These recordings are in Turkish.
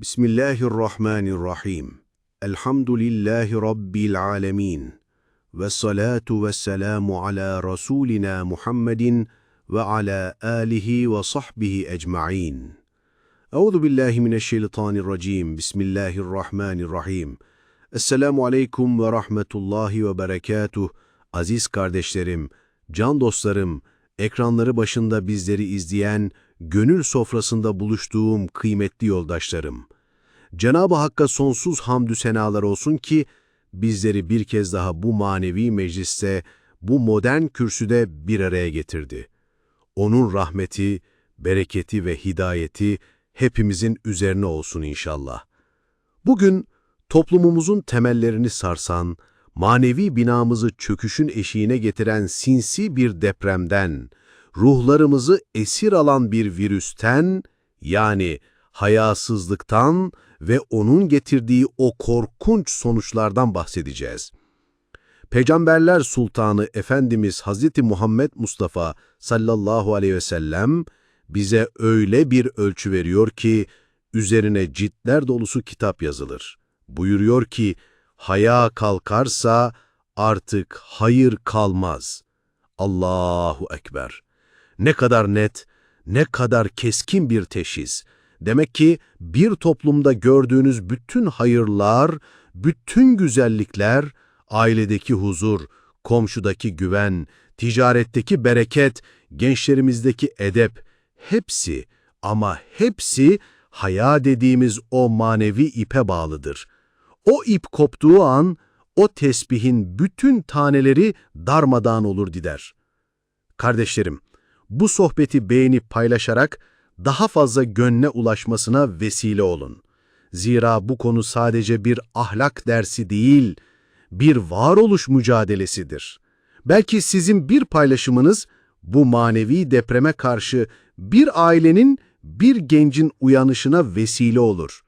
Bismillahirrahmanirrahim. Elhamdülillahi Rabbil alemin. Ve salatu ve selamu ala Resulina Muhammedin ve ala alihi ve sahbihi ecma'in. Euzu billahi mineşşeytanirracim. Bismillahirrahmanirrahim. Esselamu aleyküm ve rahmetullahi ve berekatuh. Aziz kardeşlerim, can dostlarım, ekranları başında bizleri izleyen, gönül sofrasında buluştuğum kıymetli yoldaşlarım. Cenab-ı Hakk'a sonsuz hamdü senalar olsun ki, bizleri bir kez daha bu manevi mecliste, bu modern kürsüde bir araya getirdi. Onun rahmeti, bereketi ve hidayeti hepimizin üzerine olsun inşallah. Bugün toplumumuzun temellerini sarsan, manevi binamızı çöküşün eşiğine getiren sinsi bir depremden, ruhlarımızı esir alan bir virüsten, yani hayasızlıktan ve onun getirdiği o korkunç sonuçlardan bahsedeceğiz. Peygamberler Sultanı Efendimiz Hazreti Muhammed Mustafa sallallahu aleyhi ve sellem bize öyle bir ölçü veriyor ki üzerine ciltler dolusu kitap yazılır. Buyuruyor ki haya kalkarsa artık hayır kalmaz. Allahu Ekber. Ne kadar net, ne kadar keskin bir teşhis. Demek ki bir toplumda gördüğünüz bütün hayırlar, bütün güzellikler, ailedeki huzur, komşudaki güven, ticaretteki bereket, gençlerimizdeki edep, hepsi ama hepsi haya dediğimiz o manevi ipe bağlıdır. O ip koptuğu an, o tesbihin bütün taneleri darmadağın olur gider. Kardeşlerim, bu sohbeti beğenip paylaşarak daha fazla gönle ulaşmasına vesile olun. Zira bu konu sadece bir ahlak dersi değil, bir varoluş mücadelesidir. Belki sizin bir paylaşımınız bu manevi depreme karşı bir ailenin, bir gencin uyanışına vesile olur.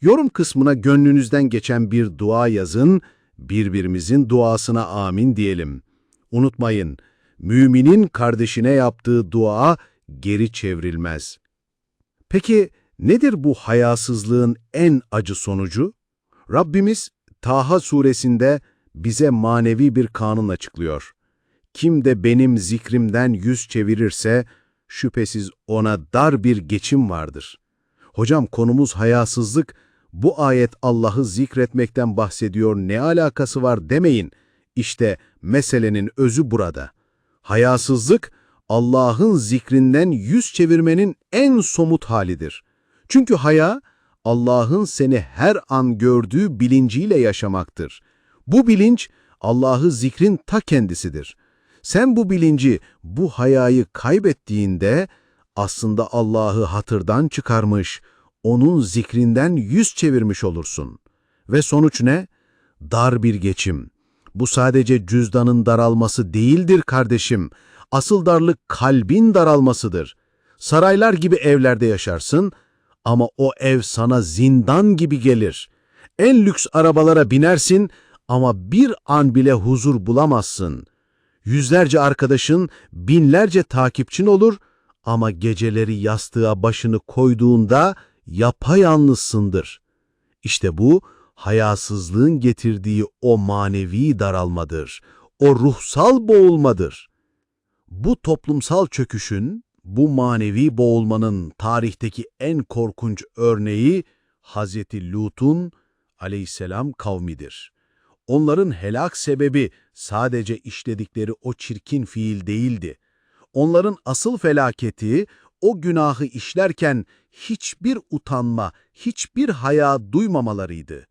Yorum kısmına gönlünüzden geçen bir dua yazın, birbirimizin duasına amin diyelim. Unutmayın, müminin kardeşine yaptığı dua geri çevrilmez. Peki nedir bu hayasızlığın en acı sonucu? Rabbimiz Taha suresinde bize manevi bir kanun açıklıyor. Kim de benim zikrimden yüz çevirirse şüphesiz ona dar bir geçim vardır. Hocam konumuz hayasızlık, bu ayet Allah'ı zikretmekten bahsediyor ne alakası var demeyin. İşte meselenin özü burada. Hayasızlık, Allah'ın zikrinden yüz çevirmenin en somut halidir. Çünkü haya, Allah'ın seni her an gördüğü bilinciyle yaşamaktır. Bu bilinç, Allah'ı zikrin ta kendisidir. Sen bu bilinci, bu hayayı kaybettiğinde, aslında Allah'ı hatırdan çıkarmış, onun zikrinden yüz çevirmiş olursun. Ve sonuç ne? Dar bir geçim. Bu sadece cüzdanın daralması değildir kardeşim. Asıl darlık kalbin daralmasıdır. Saraylar gibi evlerde yaşarsın ama o ev sana zindan gibi gelir. En lüks arabalara binersin ama bir an bile huzur bulamazsın. Yüzlerce arkadaşın, binlerce takipçin olur ama geceleri yastığa başını koyduğunda yapayalnızsındır. İşte bu, hayasızlığın getirdiği o manevi daralmadır, o ruhsal boğulmadır. Bu toplumsal çöküşün, bu manevi boğulmanın tarihteki en korkunç örneği Hz. Lut'un aleyhisselam kavmidir. Onların helak sebebi sadece işledikleri o çirkin fiil değildi. Onların asıl felaketi o günahı işlerken hiçbir utanma, hiçbir haya duymamalarıydı.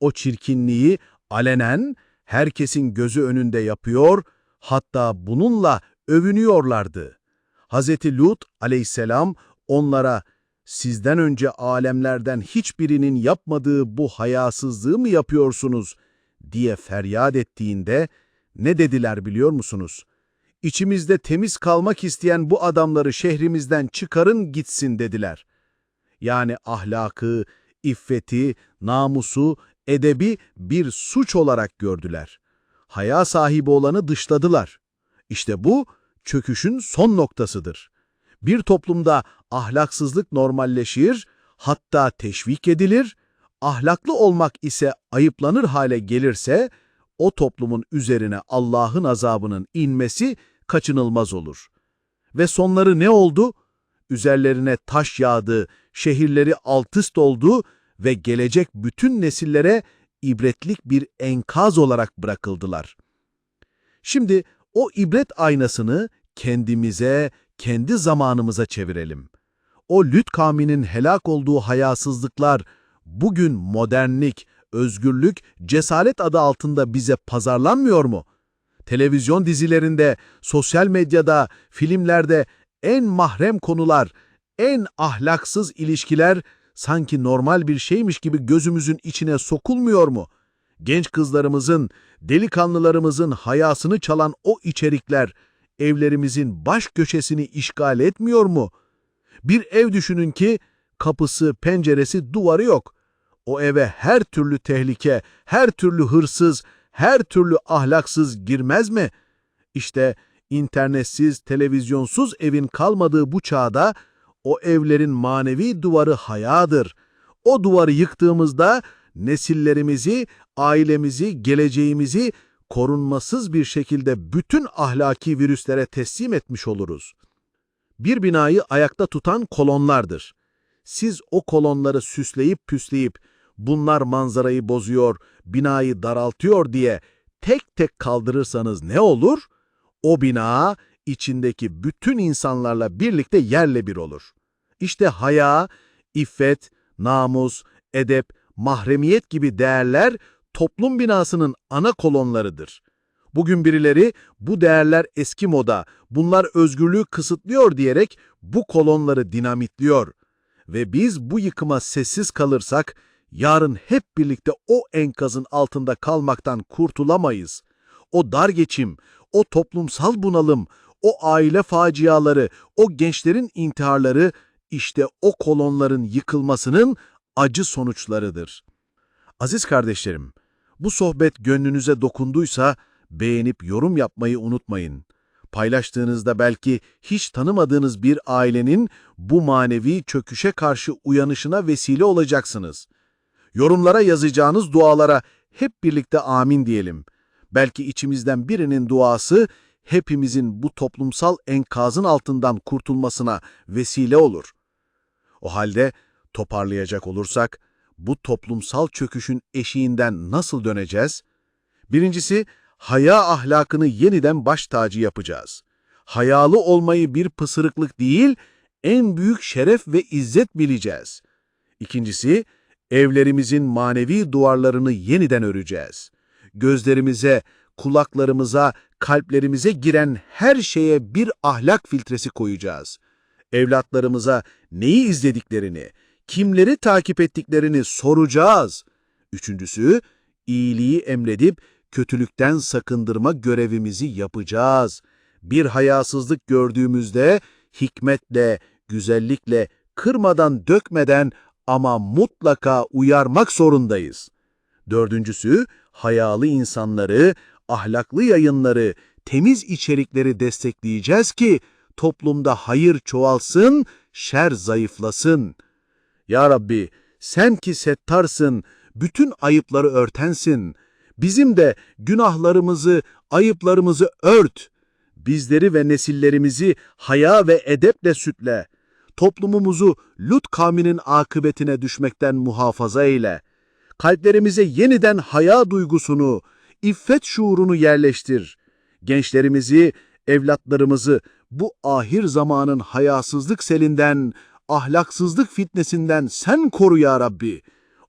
O çirkinliği alenen herkesin gözü önünde yapıyor, hatta bununla övünüyorlardı. Hz. Lut aleyhisselam onlara sizden önce alemlerden hiçbirinin yapmadığı bu hayasızlığı mı yapıyorsunuz diye feryat ettiğinde ne dediler biliyor musunuz? İçimizde temiz kalmak isteyen bu adamları şehrimizden çıkarın gitsin dediler. Yani ahlakı, iffeti, namusu, edebi bir suç olarak gördüler. Haya sahibi olanı dışladılar. İşte bu çöküşün son noktasıdır. Bir toplumda ahlaksızlık normalleşir, hatta teşvik edilir, ahlaklı olmak ise ayıplanır hale gelirse, o toplumun üzerine Allah'ın azabının inmesi kaçınılmaz olur. Ve sonları ne oldu? Üzerlerine taş yağdı, şehirleri altüst oldu ve gelecek bütün nesillere ibretlik bir enkaz olarak bırakıldılar. Şimdi o ibret aynasını kendimize, kendi zamanımıza çevirelim. O Lüt kavminin helak olduğu hayasızlıklar bugün modernlik, özgürlük, cesaret adı altında bize pazarlanmıyor mu? Televizyon dizilerinde, sosyal medyada, filmlerde en mahrem konular, en ahlaksız ilişkiler sanki normal bir şeymiş gibi gözümüzün içine sokulmuyor mu? Genç kızlarımızın, delikanlılarımızın hayasını çalan o içerikler evlerimizin baş köşesini işgal etmiyor mu? Bir ev düşünün ki kapısı, penceresi, duvarı yok. O eve her türlü tehlike, her türlü hırsız, her türlü ahlaksız girmez mi? İşte internetsiz, televizyonsuz evin kalmadığı bu çağda o evlerin manevi duvarı hayadır. O duvarı yıktığımızda nesillerimizi, ailemizi, geleceğimizi korunmasız bir şekilde bütün ahlaki virüslere teslim etmiş oluruz. Bir binayı ayakta tutan kolonlardır. Siz o kolonları süsleyip püsleyip bunlar manzarayı bozuyor, binayı daraltıyor diye tek tek kaldırırsanız ne olur? O bina içindeki bütün insanlarla birlikte yerle bir olur. İşte haya, iffet, namus, edep, mahremiyet gibi değerler toplum binasının ana kolonlarıdır. Bugün birileri bu değerler eski moda, bunlar özgürlüğü kısıtlıyor diyerek bu kolonları dinamitliyor. Ve biz bu yıkıma sessiz kalırsak, yarın hep birlikte o enkazın altında kalmaktan kurtulamayız. O dar geçim, o toplumsal bunalım, o aile faciaları, o gençlerin intiharları işte o kolonların yıkılmasının acı sonuçlarıdır. Aziz kardeşlerim, bu sohbet gönlünüze dokunduysa beğenip yorum yapmayı unutmayın. Paylaştığınızda belki hiç tanımadığınız bir ailenin bu manevi çöküşe karşı uyanışına vesile olacaksınız. Yorumlara yazacağınız dualara hep birlikte amin diyelim. Belki içimizden birinin duası hepimizin bu toplumsal enkazın altından kurtulmasına vesile olur. O halde toparlayacak olursak bu toplumsal çöküşün eşiğinden nasıl döneceğiz? Birincisi, haya ahlakını yeniden baş tacı yapacağız. Hayalı olmayı bir pısırıklık değil, en büyük şeref ve izzet bileceğiz. İkincisi, evlerimizin manevi duvarlarını yeniden öreceğiz. Gözlerimize, kulaklarımıza, kalplerimize giren her şeye bir ahlak filtresi koyacağız. Evlatlarımıza neyi izlediklerini, kimleri takip ettiklerini soracağız. Üçüncüsü, iyiliği emredip kötülükten sakındırma görevimizi yapacağız. Bir hayasızlık gördüğümüzde hikmetle, güzellikle, kırmadan dökmeden ama mutlaka uyarmak zorundayız. Dördüncüsü, hayalı insanları, ahlaklı yayınları, temiz içerikleri destekleyeceğiz ki toplumda hayır çoğalsın, şer zayıflasın. Ya Rabbi, sen ki settarsın, bütün ayıpları örtensin. Bizim de günahlarımızı, ayıplarımızı ört. Bizleri ve nesillerimizi haya ve edeple sütle. Toplumumuzu Lut kavminin akıbetine düşmekten muhafaza eyle. Kalplerimize yeniden haya duygusunu, iffet şuurunu yerleştir. Gençlerimizi, evlatlarımızı bu ahir zamanın hayasızlık selinden, ahlaksızlık fitnesinden sen koru ya Rabbi.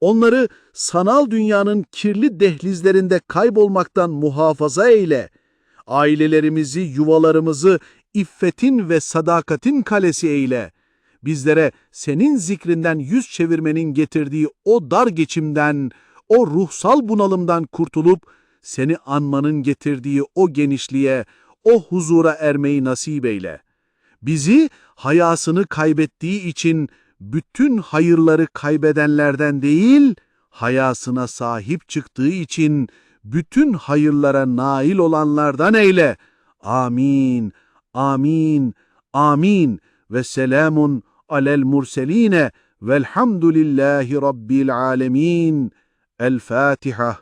Onları sanal dünyanın kirli dehlizlerinde kaybolmaktan muhafaza eyle. Ailelerimizi, yuvalarımızı iffetin ve sadakatin kalesi eyle. Bizlere senin zikrinden yüz çevirmenin getirdiği o dar geçimden, o ruhsal bunalımdan kurtulup seni anmanın getirdiği o genişliğe, o huzura ermeyi nasip eyle. Bizi hayasını kaybettiği için bütün hayırları kaybedenlerden değil, hayasına sahip çıktığı için bütün hayırlara nail olanlardan eyle. Amin, amin, amin ve selamun alel murseline Velhamdülillahi Rabbil alemin. El Fatiha.